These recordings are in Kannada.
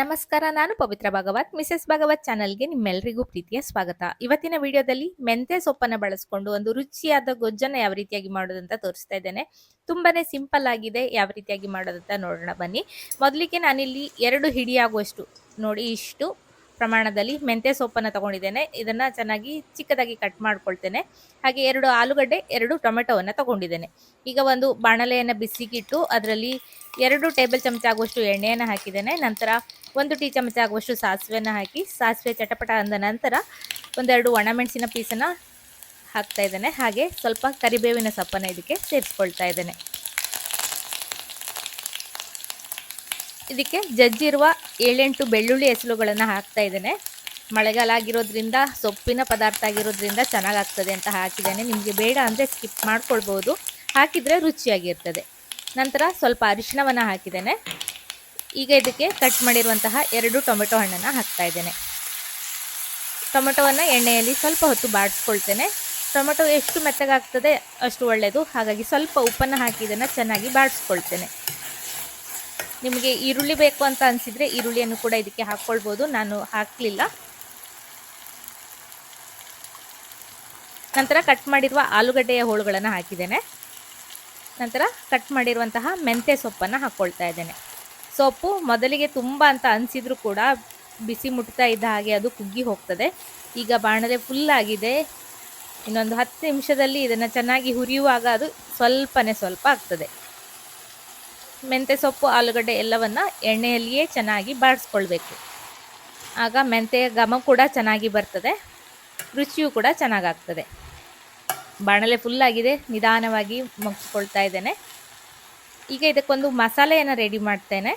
ನಮಸ್ಕಾರ, ನಾನು ಪವಿತ್ರ ಭಾಗವತ್. ಮಿಸ್ಸೆಸ್ ಭಾಗವತ್ ಚಾನಲ್ಗೆ ನಿಮ್ಮೆಲ್ಲರಿಗೂ ಪ್ರೀತಿಯ ಸ್ವಾಗತ. ಇವತ್ತಿನ ವಿಡಿಯೋದಲ್ಲಿ ಮೆಂತೆ ಸೊಪ್ಪನ್ನು ಬಳಸ್ಕೊಂಡು ಒಂದು ರುಚಿಯಾದ ಗೊಜ್ಜನ್ನು ಯಾವ ರೀತಿಯಾಗಿ ಮಾಡೋದಂತ ತೋರಿಸ್ತಾ ಇದ್ದೇನೆ. ತುಂಬಾನೇ ಸಿಂಪಲ್ ಆಗಿದೆ ಯಾವ ರೀತಿಯಾಗಿ ಮಾಡೋದಂತ ನೋಡೋಣ ಬನ್ನಿ. ಮೊದಲಿಗೆ ನಾನಿಲ್ಲಿ ಎರಡು ಹಿಡಿಯಾಗುವಷ್ಟು ನೋಡಿ, ಇಷ್ಟು ಪ್ರಮಾಣದಲ್ಲಿ ಮೆಂತ್ಯ ಸೊಪ್ಪನ್ನು ತಗೊಂಡಿದ್ದೇನೆ. ಇದನ್ನ ಚೆನ್ನಾಗಿ ಚಿಕ್ಕದಾಗಿ ಕಟ್ ಮಾಡ್ಕೊಳ್ತೇನೆ. ಹಾಗೆ ಎರಡು ಆಲೂಗಡ್ಡೆ, ಎರಡು ಟೊಮೆಟೊವನ್ನು ತಗೊಂಡಿದ್ದೇನೆ. ಈಗ ಒಂದು ಬಾಣಲೆಯನ್ನು ಬಿಸಿಗಿಟ್ಟು ಅದರಲ್ಲಿ ಎರಡು ಟೇಬಲ್ ಚಮಚ ಆಗುವಷ್ಟು ಎಣ್ಣೆಯನ್ನು ಹಾಕಿದ್ದೇನೆ. ನಂತರ ಒಂದು ಟೀ ಚಮಚ ಆಗುವಷ್ಟು ಸಾಸಿವೆಯನ್ನು ಹಾಕಿ, ಸಾಸಿವೆ ಚಟಪಟ ಅಂದ ನಂತರ ಒಂದೆರಡು ಒಣಮೆಣಸಿನ ಪೀಸನ್ನು ಹಾಕ್ತಾ ಇದ್ದೇನೆ. ಹಾಗೆ ಸ್ವಲ್ಪ ಕರಿಬೇವಿನ ಸೊಪ್ಪನ್ನು ಇದಕ್ಕೆ ಸೇರಿಸ್ಕೊಳ್ತಾ ಇದ್ದೇನೆ. ಇದಕ್ಕೆ ಜಜ್ಜಿರುವ ಏಳೆಂಟು ಬೆಳ್ಳುಳ್ಳಿ ಹೆಸರುಗಳನ್ನು ಹಾಕ್ತಾ ಇದ್ದೇನೆ. ಮಳೆಗಾಲ ಆಗಿರೋದ್ರಿಂದ, ಸೊಪ್ಪಿನ ಪದಾರ್ಥ ಆಗಿರೋದ್ರಿಂದ ಚೆನ್ನಾಗಾಗ್ತದೆ ಅಂತ ಹಾಕಿದ್ದೇನೆ. ನಿಮಗೆ ಬೇಡ ಅಂದರೆ ಸ್ಕಿಪ್ ಮಾಡ್ಕೊಳ್ಬೋದು ಹಾಕಿದರೆ ರುಚಿಯಾಗಿರ್ತದೆ. ನಂತರ ಸ್ವಲ್ಪ ಅರಿಶಿಣವನ್ನು ಹಾಕಿದ್ದೇನೆ. ಈಗ ಇದಕ್ಕೆ ಕಟ್ ಮಾಡಿರುವಂತಹ ಎರಡು ಟೊಮೆಟೊ ಹಣ್ಣನ್ನು ಹಾಕ್ತಾ ಇದ್ದೇನೆ. ಟೊಮೆಟೊವನ್ನು ಎಣ್ಣೆಯಲ್ಲಿ ಸ್ವಲ್ಪ ಹೊತ್ತು ಬಾಡಿಸ್ಕೊಳ್ತೇನೆ. ಟೊಮೆಟೊ ಎಷ್ಟು ಮೆತ್ತಗಾಗ್ತದೆ ಅಷ್ಟು ಒಳ್ಳೆಯದು ಹಾಗಾಗಿ ಸ್ವಲ್ಪ ಉಪ್ಪನ್ನು ಹಾಕಿ ಇದನ್ನು ಚೆನ್ನಾಗಿ ಬಾಡಿಸ್ಕೊಳ್ತೇನೆ. ನಿಮಗೆ ಈರುಳ್ಳಿ ಬೇಕು ಅಂತ ಅನಿಸಿದರೆ ಈರುಳ್ಳಿಯನ್ನು ಕೂಡ ಇದಕ್ಕೆ ಹಾಕ್ಕೊಳ್ಬೋದು ನಾನು ಹಾಕಲಿಲ್ಲ. ನಂತರ ಕಟ್ ಮಾಡಿರುವ ಆಲೂಗಡ್ಡೆಯ ಹೋಳುಗಳನ್ನು ಹಾಕಿದ್ದೇನೆ. ನಂತರ ಕಟ್ ಮಾಡಿರುವಂತಹ ಮೆಂತ್ಯ ಸೊಪ್ಪನ್ನು ಹಾಕ್ಕೊಳ್ತಾ ಇದ್ದೇನೆ. ಸೊಪ್ಪು ಮೊದಲಿಗೆ ತುಂಬ ಅಂತ ಅನಿಸಿದ್ರು ಕೂಡ ಬಿಸಿ ಮುಟ್ತಾ ಇದ್ದ ಹಾಗೆ ಅದು ಕುಗ್ಗಿ ಹೋಗ್ತದೆ. ಈಗ ಬಾಣಲೆ ಫುಲ್ ಆಗಿದೆ. ಇನ್ನೊಂದು ಹತ್ತು ನಿಮಿಷದಲ್ಲಿ ಇದನ್ನು ಚೆನ್ನಾಗಿ ಹುರಿಯುವಾಗ ಅದು ಸ್ವಲ್ಪನೇ ಸ್ವಲ್ಪ ಆಗ್ತದೆ. ಮೆಂತ್ಯ ಸೊಪ್ಪು, ಆಲೂಗಡ್ಡೆ ಎಲ್ಲವನ್ನು ಎಣ್ಣೆಯಲ್ಲಿಯೇ ಚೆನ್ನಾಗಿ ಬಾಡಿಸ್ಕೊಳ್ಬೇಕು ಆಗ ಮೆಂತೆಯ ಘಮ ಕೂಡ ಚೆನ್ನಾಗಿ ಬರ್ತದೆ, ರುಚಿಯೂ ಕೂಡ ಚೆನ್ನಾಗಾಗ್ತದೆ. ಬಾಣಲೆ ಫುಲ್ಲಾಗಿದೆ ನಿಧಾನವಾಗಿ ಮುಗಿಸ್ಕೊಳ್ತಾ ಇದ್ದೇನೆ. ಈಗ ಇದಕ್ಕೊಂದು ಮಸಾಲೆಯನ್ನು ರೆಡಿ ಮಾಡ್ತೇನೆ.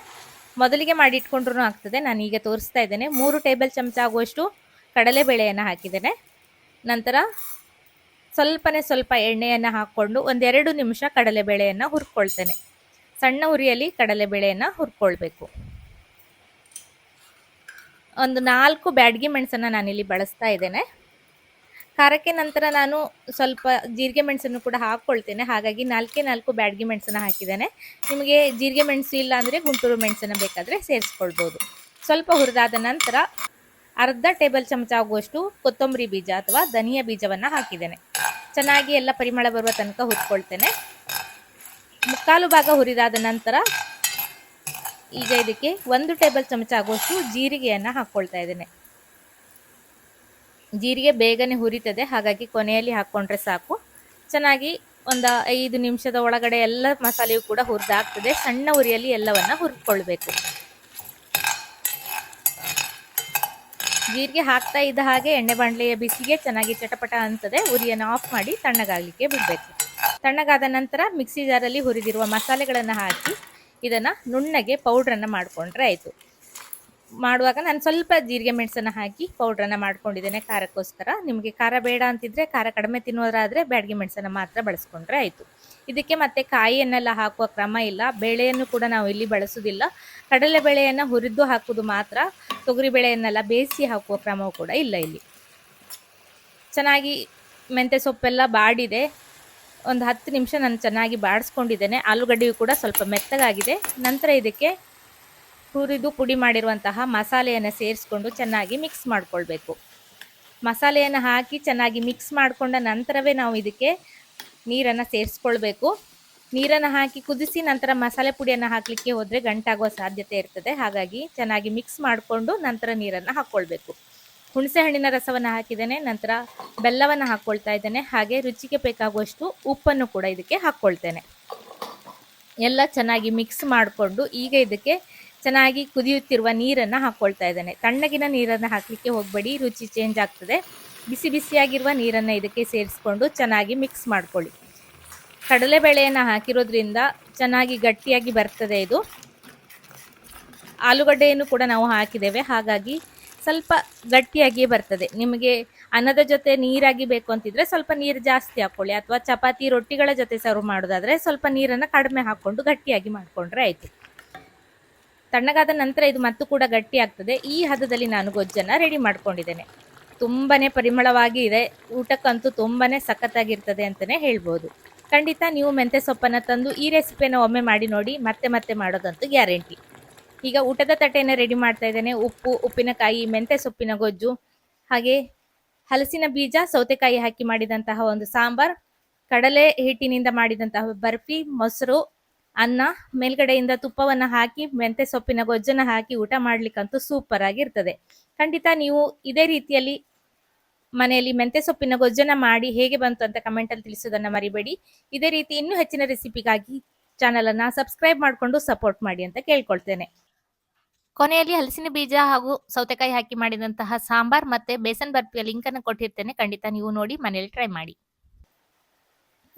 ಮೊದಲಿಗೆ ಮಾಡಿಟ್ಕೊಂಡ್ರೂ ಆಗ್ತದೆ ನಾನು ಈಗ ತೋರಿಸ್ತಾ ಇದ್ದೇನೆ. ಮೂರು ಟೇಬಲ್ ಚಮಚ ಆಗುವಷ್ಟು ಕಡಲೆಬೇಳೆಯನ್ನು ಹಾಕಿದ್ದೇನೆ. ನಂತರ ಸ್ವಲ್ಪನೇ ಸ್ವಲ್ಪ ಎಣ್ಣೆಯನ್ನು ಹಾಕ್ಕೊಂಡು ಒಂದೆರಡು ನಿಮಿಷ ಕಡಲೆಬೇಳೆಯನ್ನು ಹುರ್ಕೊಳ್ತೇನೆ. ಸಣ್ಣ ಉರಿಯಲ್ಲಿ ಕಡಲೆಬೇಳೆಯನ್ನು ಹುರ್ಕೊಳ್ಬೇಕು. ಒಂದು ನಾಲ್ಕು ಬ್ಯಾಡ್ಗಿ ಮೆಣಸನ್ನು ನಾನಿಲ್ಲಿ ಬಳಸ್ತಾ ಇದ್ದೇನೆ. ಖಾರಕ್ಕೆ ನಂತರ ನಾನು ಸ್ವಲ್ಪ ಜೀರಿಗೆ ಮೆಣಸನ್ನು ಕೂಡ ಹಾಕ್ಕೊಳ್ತೇನೆ. ಹಾಗಾಗಿ ನಾಲ್ಕೇ ನಾಲ್ಕು ಬ್ಯಾಡ್ಗಿ ಮೆಣಸನ್ನು ಹಾಕಿದ್ದೇನೆ. ನಿಮಗೆ ಜೀರಿಗೆ ಮೆಣಸು ಇಲ್ಲ ಅಂದರೆ ಗುಂಟೂರು ಮೆಣಸನ್ನು ಬೇಕಾದರೆ ಸೇರಿಸ್ಕೊಳ್ಬೋದು. ಸ್ವಲ್ಪ ಹುರಿದಾದ ನಂತರ ಅರ್ಧ ಟೇಬಲ್ ಚಮಚ ಆಗುವಷ್ಟು ಕೊತ್ತಂಬರಿ ಬೀಜ ಅಥವಾ ಧನಿಯಾ ಬೀಜವನ್ನು ಹಾಕಿದ್ದೇನೆ. ಚೆನ್ನಾಗಿ ಎಲ್ಲ ಪರಿಮಳ ಬರುವ ತನಕ ಹುರ್ಕೊಳ್ತೇನೆ. ಮುಕ್ಕಾಲು ಭಾಗ ಹುರಿದಾದ ನಂತರ ಈಗ ಇದಕ್ಕೆ ಒಂದು ಟೇಬಲ್ ಚಮಚ ಆಗುವಷ್ಟು ಜೀರಿಗೆಯನ್ನು ಹಾಕ್ಕೊಳ್ತಾ ಇದ್ದೇನೆ. ಜೀರಿಗೆ ಬೇಗನೆ ಹುರಿತದೆ, ಹಾಗಾಗಿ ಕೊನೆಯಲ್ಲಿ ಹಾಕ್ಕೊಂಡ್ರೆ ಸಾಕು. ಚೆನ್ನಾಗಿ ಒಂದು ಐದು ನಿಮಿಷದ ಒಳಗಡೆ ಎಲ್ಲ ಮಸಾಲೆಯು ಕೂಡ ಹುರಿದಾಗ್ತದೆ. ಸಣ್ಣ ಉರಿಯಲ್ಲಿ ಎಲ್ಲವನ್ನು ಹುರಿದ್ಕೊಳ್ಬೇಕು ಜೀರಿಗೆ ಹಾಕ್ತಾ ಇದ್ದ ಹಾಗೆ ಎಣ್ಣೆ ಬಾಣಲೆಯ ಬಿಸಿಗೆ ಚೆನ್ನಾಗಿ ಚಟಪಟ ಅಂತದೆ ಉರಿಯನ್ನು ಆಫ್ ಮಾಡಿ ತಣ್ಣಗಾಗಲಿಕ್ಕೆ ಬಿಡಬೇಕು. ತಣ್ಣಗಾದ ನಂತರ ಮಿಕ್ಸಿ ಜಾರಲ್ಲಿ ಹುರಿದಿರುವ ಮಸಾಲೆಗಳನ್ನು ಹಾಕಿ ಇದನ್ನು ನುಣ್ಣಗೆ ಪೌಡ್ರನ್ನು ಮಾಡಿಕೊಂಡ್ರೆ ಆಯಿತು. ಮಾಡುವಾಗ ನಾನು ಸ್ವಲ್ಪ ಜೀರಿಗೆ ಮೆಣಸನ್ನು ಹಾಕಿ ಪೌಡ್ರನ್ನು ಮಾಡ್ಕೊಂಡಿದ್ದೇನೆ ಖಾರಕ್ಕೋಸ್ಕರ. ನಿಮಗೆ ಖಾರ ಬೇಡ ಅಂತಿದ್ರೆ ಖಾರ ಕಡಿಮೆ ತಿನ್ನೋದಾದರೆ ಬ್ಯಾಡಿಗೆ ಮೆಣಸನ್ನು ಮಾತ್ರ ಬಳಸ್ಕೊಂಡ್ರೆ ಆಯಿತು. ಇದಕ್ಕೆ ಮತ್ತೆ ಕಾಯಿಯನ್ನೆಲ್ಲ ಹಾಕುವ ಕ್ರಮ ಇಲ್ಲ. ಬೇಳೆಯನ್ನು ಕೂಡ ನಾವು ಇಲ್ಲಿ ಬಳಸೋದಿಲ್ಲ. ಕಡಲೆ ಬೇಳೆಯನ್ನು ಹುರಿದು ಹಾಕೋದು ಮಾತ್ರ. ತೊಗರಿ ಬೇಳೆಯನ್ನೆಲ್ಲ ಬೇಯಿಸಿ ಹಾಕುವ ಕ್ರಮವೂ ಕೂಡ ಇಲ್ಲ ಇಲ್ಲಿ. ಚೆನ್ನಾಗಿ ಮೆಂತ್ಯ ಸೊಪ್ಪೆಲ್ಲ ಬಾಡಿದೆ. ಒಂದು ಹತ್ತು ನಿಮಿಷ ನಾನು ಚೆನ್ನಾಗಿ ಬಾಡಿಸ್ಕೊಂಡಿದ್ದೇನೆ. ಆಲೂಗಡ್ಡೆಯು ಕೂಡ ಸ್ವಲ್ಪ ಮೆತ್ತಗಾಗಿದೆ. ನಂತರ ಇದಕ್ಕೆ ಹುರಿದು ಪುಡಿ ಮಾಡಿರುವಂತಹ ಮಸಾಲೆಯನ್ನು ಸೇರಿಸ್ಕೊಂಡು ಚೆನ್ನಾಗಿ ಮಿಕ್ಸ್ ಮಾಡಿಕೊಳ್ಬೇಕು. ಮಸಾಲೆಯನ್ನು ಹಾಕಿ ಚೆನ್ನಾಗಿ ಮಿಕ್ಸ್ ಮಾಡಿಕೊಂಡ ನಂತರವೇ ನಾವು ಇದಕ್ಕೆ ನೀರನ್ನು ಸೇರಿಸ್ಕೊಳ್ಬೇಕು. ನೀರನ್ನು ಹಾಕಿ ಕುದಿಸಿ ನಂತರ ಮಸಾಲೆ ಪುಡಿಯನ್ನು ಹಾಕಲಿಕ್ಕೆ ಹೋದರೆ ಗಂಟಾಗುವ ಸಾಧ್ಯತೆ ಇರ್ತದೆ. ಹಾಗಾಗಿ ಚೆನ್ನಾಗಿ ಮಿಕ್ಸ್ ಮಾಡಿಕೊಂಡು ನಂತರ ನೀರನ್ನು ಹಾಕ್ಕೊಳ್ಬೇಕು ಹುಣಸೆ ಹಣ್ಣಿನ ರಸವನ್ನು ಹಾಕಿದ್ದೇನೆ, ನಂತರ ಬೆಲ್ಲವನ್ನು ಹಾಕ್ಕೊಳ್ತಾ ಇದ್ದೇನೆ, ಹಾಗೆ ರುಚಿಗೆ ಬೇಕಾಗುವಷ್ಟು ಉಪ್ಪನ್ನು ಕೂಡ ಇದಕ್ಕೆ ಹಾಕ್ಕೊಳ್ತೇನೆ ಎಲ್ಲ ಚೆನ್ನಾಗಿ ಮಿಕ್ಸ್ ಮಾಡಿಕೊಂಡು ಈಗ ಇದಕ್ಕೆ ಚೆನ್ನಾಗಿ ಕುದಿಯುತ್ತಿರುವ ನೀರನ್ನು ಹಾಕ್ಕೊಳ್ತಾ ಇದ್ದೇನೆ. ತಣ್ಣಗಿನ ನೀರನ್ನು ಹಾಕಲಿಕ್ಕೆ ಹೋಗಬೇಡಿ, ರುಚಿ ಚೇಂಜ್ ಆಗ್ತದೆ. ಬಿಸಿ ಬಿಸಿಯಾಗಿರುವ ನೀರನ್ನು ಇದಕ್ಕೆ ಸೇರಿಸ್ಕೊಂಡು ಚೆನ್ನಾಗಿ ಮಿಕ್ಸ್ ಮಾಡ್ಕೊಳ್ಳಿ. ಕಡಲೆಬೇಳೆಯನ್ನು ಹಾಕಿರೋದ್ರಿಂದ ಚೆನ್ನಾಗಿ ಗಟ್ಟಿಯಾಗಿ ಬರ್ತದೆ ಇದು. ಆಲೂಗಡ್ಡೆಯನ್ನು ಕೂಡ ನಾವು ಹಾಕಿದ್ದೇವೆ, ಹಾಗಾಗಿ ಸ್ವಲ್ಪ ಗಟ್ಟಿಯಾಗಿಯೇ ಬರ್ತದೆ. ನಿಮಗೆ ಅನ್ನದ ಜೊತೆ ನೀರಾಗಿ ಬೇಕು ಅಂತಿದ್ರೆ ಸ್ವಲ್ಪ ನೀರು ಜಾಸ್ತಿ ಹಾಕೊಳ್ಳಿ. ಅಥವಾ ಚಪಾತಿ ರೊಟ್ಟಿಗಳ ಜೊತೆ ಸರ್ವ್ ಮಾಡೋದಾದ್ರೆ ಸ್ವಲ್ಪ ನೀರನ್ನು ಕಡಿಮೆ ಹಾಕ್ಕೊಂಡು ಗಟ್ಟಿಯಾಗಿ ಮಾಡಿಕೊಂಡ್ರೆ ಆಯಿತು. ತಣ್ಣಗಾದ ನಂತರ ಇದು ಮತ್ತು ಕೂಡ ಗಟ್ಟಿ ಆಗ್ತದೆ. ಈ ಹದದಲ್ಲಿ ನಾನು ಗೊಜ್ಜನ್ನು ರೆಡಿ ಮಾಡ್ಕೊಂಡಿದ್ದೇನೆ. ತುಂಬಾನೇ ಪರಿಮಳವಾಗಿ ಇದೆ. ಊಟಕ್ಕಂತೂ ತುಂಬಾನೇ ಸಖತ್ತಾಗಿರ್ತದೆ ಅಂತಲೇ ಹೇಳ್ಬೋದು. ಖಂಡಿತ ನೀವು ಮೆಂತ್ಯ ಸೊಪ್ಪನ್ನು ತಂದು ಈ ರೆಸಿಪಿಯನ್ನು ಒಮ್ಮೆ ಮಾಡಿ ನೋಡಿ. ಮತ್ತೆ ಮತ್ತೆ ಮಾಡೋದಂತೂ ಗ್ಯಾರಂಟಿ ಈಗ ಊಟದ ತಟ್ಟೆಯನ್ನು ರೆಡಿ ಮಾಡ್ತಾ ಇದ್ದೇನೆ. ಉಪ್ಪು, ಉಪ್ಪಿನಕಾಯಿ, ಮೆಂತೆ ಸೊಪ್ಪಿನ ಗೊಜ್ಜು, ಹಾಗೆ ಹಲಸಿನ ಬೀಜ, ಸೌತೆಕಾಯಿ ಹಾಕಿ ಮಾಡಿದಂತಹ ಒಂದು ಸಾಂಬಾರ್, ಕಡಲೆ ಹಿಟ್ಟಿನಿಂದ ಮಾಡಿದಂತಹ ಬರ್ಫಿ, ಮೊಸರು, ಅನ್ನ, ಮೇಲ್ಗಡೆಯಿಂದ ತುಪ್ಪವನ್ನು ಹಾಕಿ, ಮೆಂತೆ ಸೊಪ್ಪಿನ ಗೊಜ್ಜನ್ನ ಹಾಕಿ ಊಟ ಮಾಡ್ಲಿಕ್ಕಂತೂ ಸೂಪರ್ ಆಗಿರ್ತದೆ. ಖಂಡಿತ ನೀವು ಇದೇ ರೀತಿಯಲ್ಲಿ ಮನೆಯಲ್ಲಿ ಮೆಂತೆ ಸೊಪ್ಪಿನ ಗೊಜ್ಜನ್ನ ಮಾಡಿ ಹೇಗೆ ಬಂತು ಅಂತ ಕಮೆಂಟಲ್ಲಿ ತಿಳಿಸೋದನ್ನು ಮರಿಬೇಡಿ. ಇದೇ ರೀತಿ ಇನ್ನೂ ಹೆಚ್ಚಿನ ರೆಸಿಪಿಗಾಗಿ ಚಾನಲನ್ನು ಸಬ್ಸ್ಕ್ರೈಬ್ ಮಾಡಿಕೊಂಡು ಸಪೋರ್ಟ್ ಮಾಡಿ ಅಂತ ಕೇಳ್ಕೊಳ್ತೇನೆ. ಕೊನೆಯಲ್ಲಿ ಹಲಸಿನ ಬೀಜ ಹಾಗೂ ಸೌತೆಕಾಯಿ ಹಾಕಿ ಮಾಡಿದಂತಹ ಸಾಂಬಾರ್ ಮತ್ತೆ ಬೇಸನ್ ಬರ್ಫಿಯ ಲಿಂಕ್ ಅನ್ನು ಕೊಟ್ಟಿರ್ತೇನೆ. ಖಂಡಿತ ನೀವು ನೋಡಿ, ಮನೆಯಲ್ಲಿ ಟ್ರೈ ಮಾಡಿ.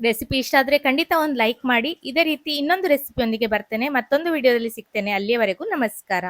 ರೆಸಿಪಿ ಇಷ್ಟ ಆದ್ರೆ ಖಂಡಿತ ಒಂದು ಲೈಕ್ ಮಾಡಿ. ಇದೇ ರೀತಿ ಇನ್ನೊಂದು ರೆಸಿಪಿಯೊಂದಿಗೆ ಬರ್ತೇನೆ. ಮತ್ತೊಂದು ವಿಡಿಯೋದಲ್ಲಿ ಸಿಗ್ತೇನೆ. ಅಲ್ಲಿಯವರೆಗೂ ನಮಸ್ಕಾರ.